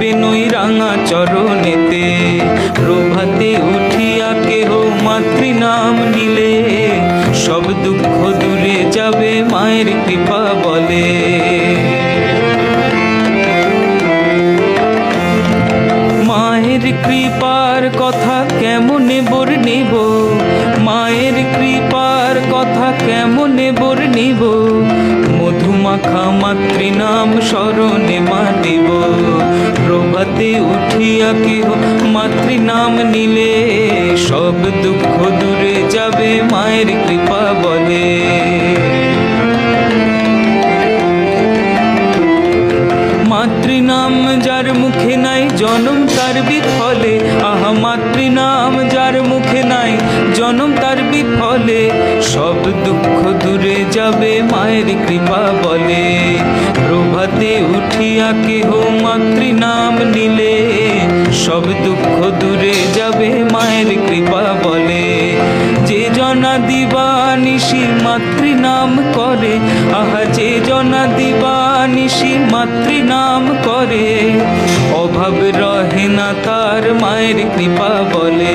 নই রাঙা চরণেতে। প্রভাতে উঠিয়া কেহ মাতৃনাম নিলে। সব দুঃখ দূরে যাবে মায়ের কৃপা বলে। মায়ের কৃপার কথা কেমনে বর্ণিব মায়ের কৃপার কথা কেমনে বর্ণিব মধুমাখা মাতৃনাম স্মরণে মাতিব প্রভাতে উঠিয়া কেহ মাতৃনাম নিলে, সব দুঃখ দূরে যাবে মায়ের কৃপা বলে। মাতৃনাম যার মুখে নাই, জনম তার বিফলে। আহা, মাতৃনাম যার মুখে নাই, জনম তার বিফলে। সব দুঃখ দূরে যাবে মায়ের কৃপা বলে। প্রভাতে উঠিয়া কেহ মাতৃনাম নিলে, সব দুঃখ দূরে যাবে মায়ের কৃপা বলে। যে জনা দিবানিশি মাতৃনাম করে, আহা যে জনা দিবানিশি মাতৃনাম করে। অভাব রহে না তার মায়ের কৃপা বলে।